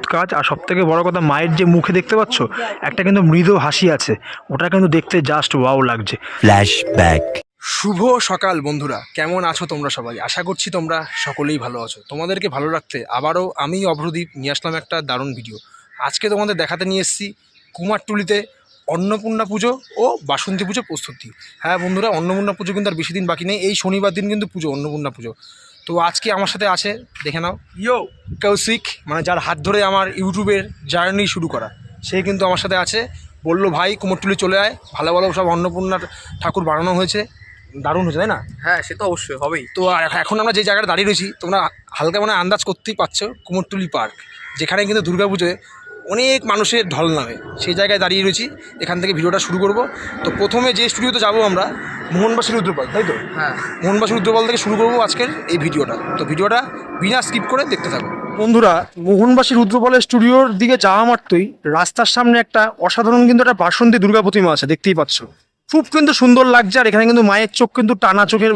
নিখুঁত কাজ আর সব থেকে বড় কথা মায়ের যে মুখে দেখতে পাচ্ছ একটা কিন্তু মৃদু হাসি আছে। ওটা কিন্তু দেখতে জাস্ট ওয়াও লাগছে। Flashback. শুভ সকাল বন্ধুরা। কেমন আছো তোমরা সবাই? আশা করছি তোমরা সকলেই ভালো আছো। তোমাদেরকে ভালো রাখতে আবারও আমি অভ্রদীপ নিয়ে আসলাম একটা দারুণ ভিডিও আজকে তোমাদের দেখাতে নিয়ে এসেছি কুমারটুলিতে অন্নপূর্ণা পুজো ও বাসন্তী পুজো প্রস্তুতি। হ্যাঁ বন্ধুরা অন্নপূর্ণা পুজো কিন্তু আর বেশি দিন বাকি নেই। এই শনিবার দিন কিন্তু পুজো অন্নপূর্ণা পুজো। তো আজকে আমার সাথে আছে দেখে নাও। ইয়ো কৌশিক মানে যার হাত ধরে আমার ইউটিউবের জার্নি শুরু করা। সে কিন্তু আমার সাথে আছে। বলল ভাই কুমোরটুলি চলে আয়। ভালো ভালো সব অন্নপূর্ণা ঠাকুর বানানো হয়েছে। দারুণ হয়েছে তাই না? হ্যাঁ সে তো অবশ্যই হবেই। তো এখন আমরা যে জায়গাটা দাঁড়িয়ে রয়েছি তোমরা হালকা মানে আন্দাজ করতেই পারছ কুমোরটুলি পার্ক। যেখানে কিন্তু দুর্গাপুজোয় অনেক মানুষের ঢল নামে। সেই জায়গায় দাঁড়িয়ে রয়েছি। এখান থেকে ভিডিওটা শুরু করব। তো প্রথমে যে স্টুডিওতে যাব আমরা মোহনবাসী রুদ্রপাল তাই তো? হ্যাঁ। মোহনবাসী রুদ্রপাল থেকে শুরু করব আজকের এই ভিডিওটা। তো ভিডিওটা বিনা স্কিপ করে দেখতে থাকো। বন্ধুরা মোহনবাসী রুদ্রপালের স্টুডিওর দিকে যাওয়া মাত্রই রাস্তার সামনে একটা অসাধারণ কিন্তু একটা বাসন্তী দুর্গা প্রতিমা আছে দেখতেই পাচ্ছ। খুব কিন্তু সুন্দর লাগছে আর এখানে কিন্তু মায়ের চোখ কিন্তু টানা চোখের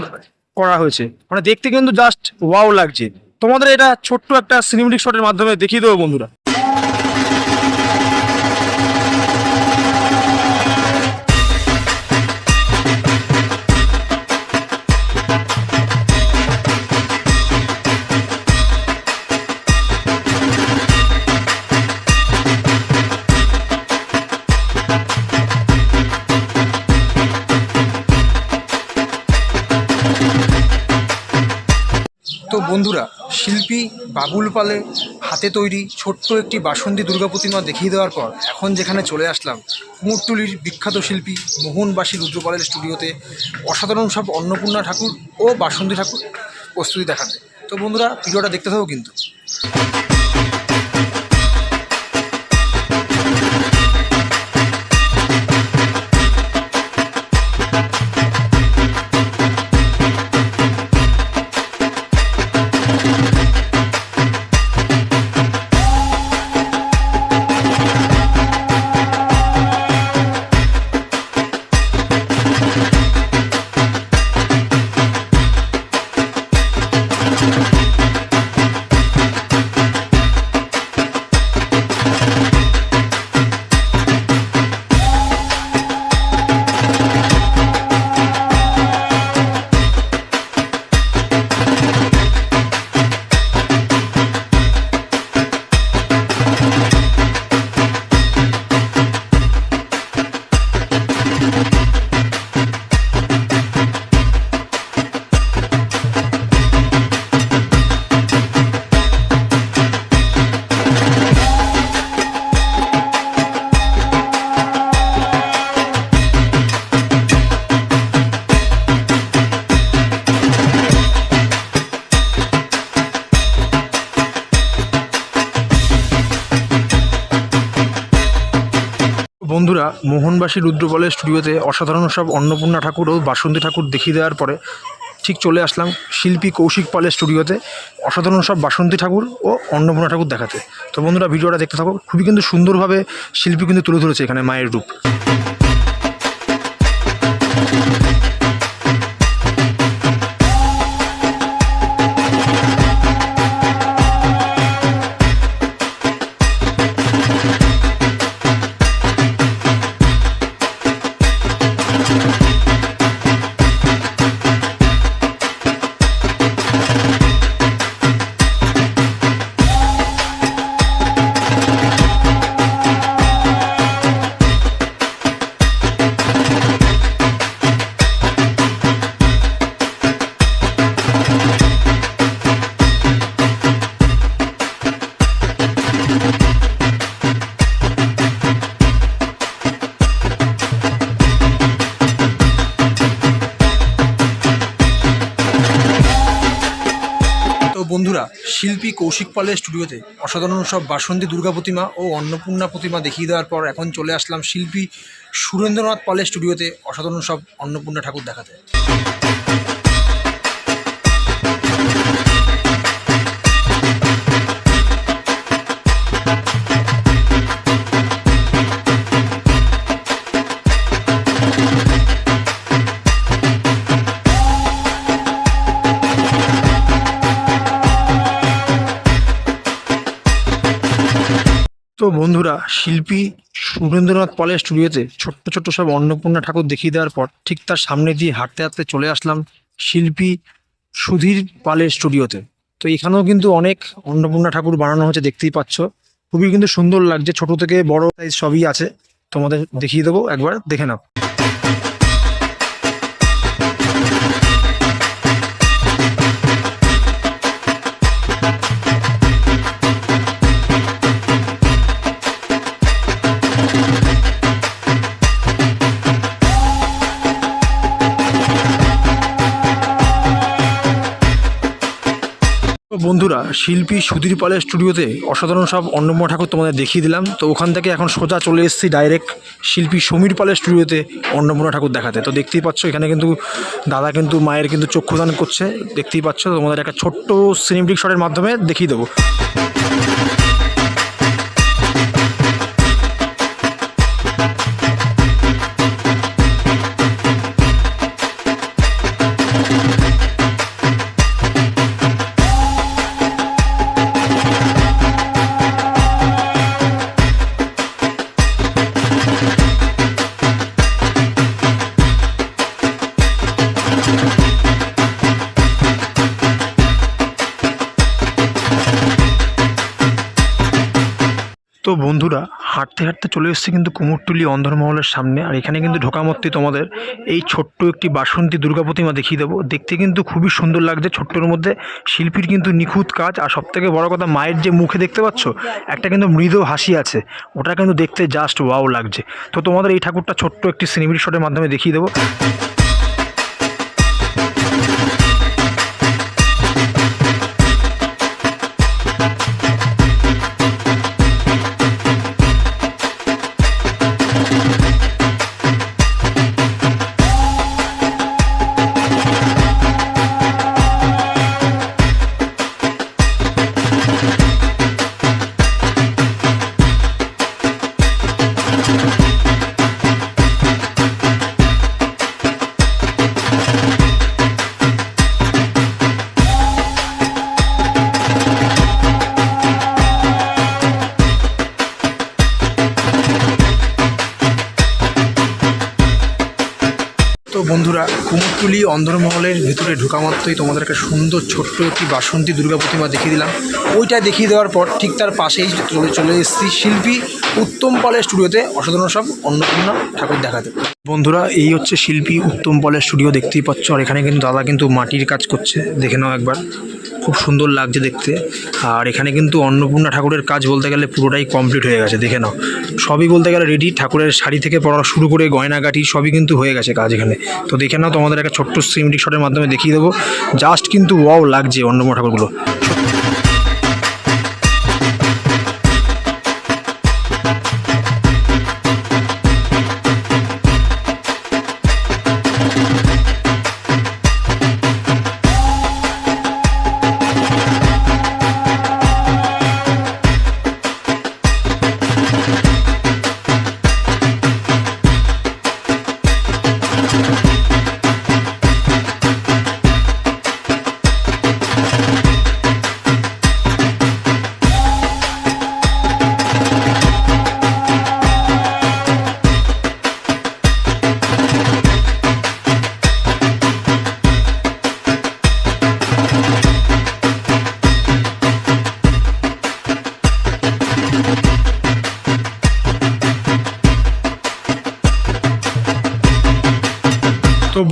করা হয়েছে। মানে দেখতে কিন্তু জাস্ট ওয়াও লাগছে। তোমাদের এটা ছোট্ট একটা সিনেমেটিক শটের মাধ্যমে দেখিয়ে দেবো বন্ধুরা। তো বন্ধুরা, শিল্পী বাবুল পালে হাতে তৈরি ছোট্ট একটি বাসন্তী দুর্গা প্রতিমা দেখিয়ে দেওয়ার পর এখন যেখানে চলে আসলাম, কুমোরটুলির বিখ্যাত শিল্পী মোহনবাসী রুদ্রপালের স্টুডিওতে অসাধারণ সব অন্নপূর্ণা ঠাকুর ও বাসন্তী ঠাকুর প্রস্তুতি দেখাতে। তো বন্ধুরা, ভিডিওটা দেখতে থাকো কিন্তু। বন্ধুরা, মোহনবাসী রুদ্রবলের স্টুডিওতে অসাধারণ সব অন্নপূর্ণা ঠাকুর ও বাসন্তী ঠাকুর দেখিয়ে দেওয়ার পরে ঠিক চলে আসলাম শিল্পী কৌশিক পালের স্টুডিওতে অসাধারণ সব বাসন্তী ঠাকুর ও অন্নপূর্ণা ঠাকুর দেখাতে। তো বন্ধুরা, ভিডিওটা দেখতে থাকো, খুবই কিন্তু সুন্দরভাবে শিল্পী কিন্তু তুলে ধরেছে এখানে মায়ের রূপ। বন্ধুরা, শিল্পী কৌশিক পালের স্টুডিওতে অসাধারণ সব বাসন্তী দুর্গা প্রতিমা ও অন্নপূর্ণা প্রতিমা দেখিয়ে দেওয়ার পর এখন চলে আসলাম শিল্পী সুরেন্দ্রনাথ পালের স্টুডিওতে অসাধারণ সব অন্নপূর্ণা ঠাকুর দেখাতে। বন্ধুরা, শিল্পী সুরেন্দ্রনাথ পলের স্টুডিওতে ছোট্ট ছোট্ট সব অন্নপূর্ণা ঠাকুর দেখিয়ে দেওয়ার পর ঠিক তার সামনে দিয়ে হাঁটতে হাঁটতে চলে আসলাম শিল্পী সুধীর পালের স্টুডিওতে। তো এখানেও কিন্তু অনেক অন্নপূর্ণা ঠাকুর বানানো হচ্ছে দেখতেই পাচ্ছ। খুবই কিন্তু সুন্দর লাগছে, ছোট থেকে বড় সাইজ সবই আছে। তোমাদের দেখিয়ে দেবো, একবার দেখে নাও। বন্ধুরা, শিল্পী সুধীর পালের স্টুডিওতে অসাধারণ সব অন্নপূর্ণা ঠাকুর তোমাদের দেখিয়ে দিলাম। তো ওখান থেকে এখন সোজা চলে এসেছি ডাইরেক্ট শিল্পী সমীর পালের স্টুডিওতে অন্নপূর্ণা ঠাকুর দেখাতে। তো দেখতেই পাচ্ছ, এখানে কিন্তু দাদা কিন্তু মায়ের কিন্তু চক্ষুদান করছে। দেখতেই পাচ্ছ, তোমাদের একটা ছোট্ট সিনেমেটিক শটের মাধ্যমে দেখিয়ে দেবো। তো বন্ধুরা, হাঁটতে হাঁটতে চলে এসেছি কিন্তু কুমোরটুলি অন্ধরমহলের সামনে। আর এখানে কিন্তু ঢোকামত্তি তোমাদের। এই ছোট্ট একটি বাসন্তী দুর্গা প্রতিমা দেখিয়ে দেবো। দেখতে কিন্তু খুবই সুন্দর লাগছে। ছোট্টর মধ্যে শিল্পীর কিন্তু নিখুঁত কাজ। আর সব থেকে বড় কথা, মায়ের যে মুখে দেখতে পাচ্ছ, একটা কিন্তু মৃদু হাসি আছে। ওটা কিন্তু দেখতে জাস্ট ওয়াও লাগছে। তো তোমাদের এই ঠাকুরটা ছোট্ট একটি সিনেমেটিক শটের মাধ্যমে দেখিয়ে দেবো। অন্ধরমহলের ভিতরে ঢোকা মাত্রই তোমাদের একটা সুন্দর ছোট্ট একটি বাসন্তী দুর্গা প্রতিমা দেখিয়ে দিলাম। ওইটা দেখিয়ে দেওয়ার পর ঠিক তার পাশেই চলে চলে এসেছি শিল্পী উত্তম পালের স্টুডিওতে। অসাধারণ সব, অন্নপূর্ণা ঠাকুর দেখাতে। বন্ধুরা, এই হচ্ছে শিল্পী উত্তম পালের স্টুডিও দেখতেই পাচ্ছ। আর এখানে কিন্তু দাদা কিন্তু মাটির কাজ করছে। দেখে নাও একবার। খুব সুন্দর লাগছে দেখতে। আর এখানে কিন্তু অন্নপূর্ণা ঠাকুরের কাজ বলতে গেলে পুরোটাই কমপ্লিট হয়ে গেছে, দেখে নাও। সবই বলতে গেলে রেডি ঠাকুরের শাড়ি থেকে পড়া শুরু করে গয়নাগাটি সবই কিন্তু হয়ে গেছে কাজ এখানে। তো দেখে নাও, তোমাদের একটা ছোট্ট সিমেটিক শটের মাধ্যমে দেখিয়ে দেবো। জাস্ট কিন্তু ওয়াও লাগছে অন্নপূর্ণা ঠাকুরগুলো।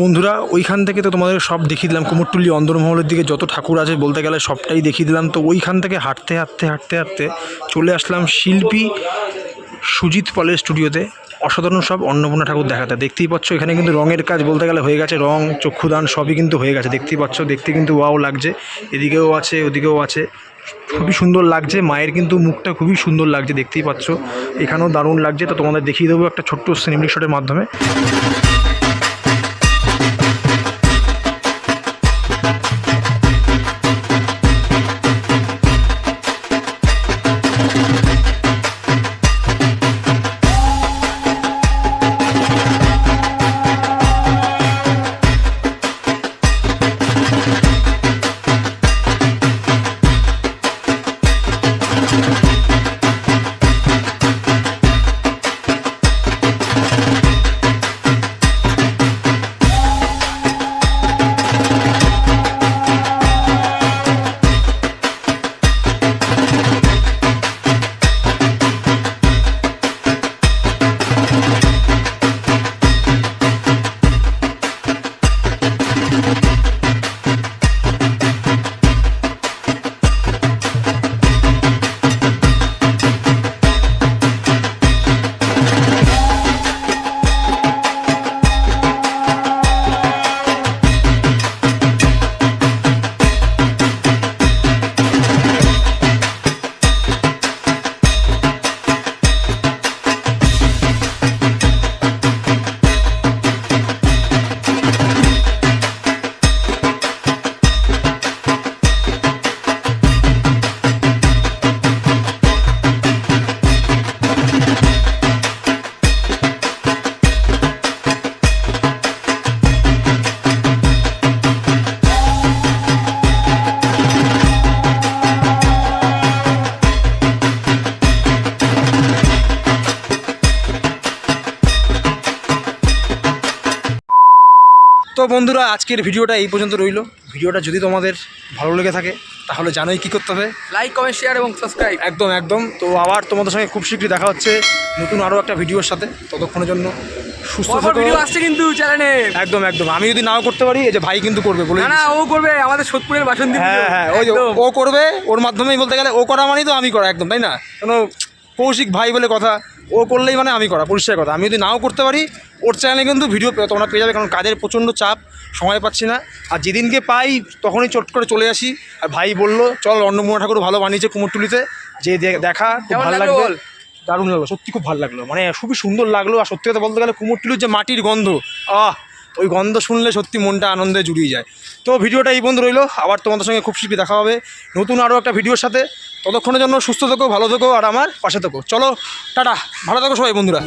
বন্ধুরা, ওইখান থেকে তো তোমাদের সব দেখিয়ে দিলাম। কুমোরটুলি অন্দরমহলের দিকে যত ঠাকুর আছে বলতে গেলে সবটাই দেখিয়ে দিলাম। তো ওইখান থেকে হাঁটতে হাঁটতে হাঁটতে হাঁটতে চলে আসলাম শিল্পী সুজিত পলের স্টুডিওতে। অসাধারণ সব অন্নপূর্ণা ঠাকুর দেখাতে। দেখতেই পাচ্ছ, এখানে কিন্তু রঙের কাজ বলতে গেলে হয়ে গেছে। রং, চক্ষুদান সবই কিন্তু হয়ে গেছে। দেখতেই পাচ্ছ, দেখতে কিন্তু ওয়াও লাগছে। এদিকেও আছে, ওদিকেও আছে। খুবই সুন্দর লাগছে। মায়ের কিন্তু মুখটা খুবই সুন্দর লাগছে, দেখতেই পাচ্ছ। এখানেও দারুণ লাগছে। তো তোমাদের দেখিয়ে দেবো একটা ছোট্ট সিনেমিক শটের মাধ্যমে। তো বন্ধুরা আজকের ভিডিওটা এই পর্যন্ত রইল। ভিডিওটা যদি তোমাদের ভালো লেগে থাকে তাহলে জানোই কি করতে হবে। লাইক কমেন্ট শেয়ার এবং সাবস্ক্রাইব একদম একদম। তো আবার তোমাদের সঙ্গে খুব শীঘ্রই দেখা হচ্ছে নতুন আরও একটা ভিডিওর সাথে। ততক্ষণের জন্য সুস্থ ভিডিও আসছে কিন্তু চ্যানেলে একদম একদম। আমি যদি নাও করতে পারি এই যে ভাই কিন্তু করবে বলে না ও করবে। আমাদের সোদপুরের বাসন্তী হ্যাঁ হ্যাঁ ওই। ও করবে ওর মাধ্যমেই বলতে গেলে ও করা মানেই তো আমি করা একদম তাই না? কোনো কৌশিক ভাই বলে কথা। ও করলেই মানে আমি করা পরিষ্কার কথা। আমি যদি নাও করতে পারি ওর চ্যানেলে কিন্তু ভিডিও তোমরা পেয়ে যাবে কারণ কাজের প্রচণ্ড চাপ সময় পাচ্ছি না। আর যেদিনকে পাই তখনই চট করে চলে আসি। আর ভাই বলল চল অন্নপূর্ণা ঠাকুর ভালো বানিয়েছে কুমোরটুলিতে। যে দেখা খুব ভালো লাগল? দারুণ লাগল সত্যি খুব ভালো লাগল। মানে খুবই সুন্দর লাগল আর সত্যি কথা বলতে গেলে কুমোরটুলির যে মাটির গন্ধ আহ ওই গন্ধ শুনলে সত্যি মনটা আনন্দে জুড়িয়ে যায়। তো ভিডিওটা এই বন্ধু রইল আবার তোমাদের সঙ্গে খুব শীঘ্রই দেখা হবে। নতুন আরও একটা ভিডিওর সাথে ততক্ষণের জন্য সুস্থ থেকো, ভালো থেকো, আর আমার পাশে থেকো। চলো, টাটা। ভালো থেকো সবাই, বন্ধুরা।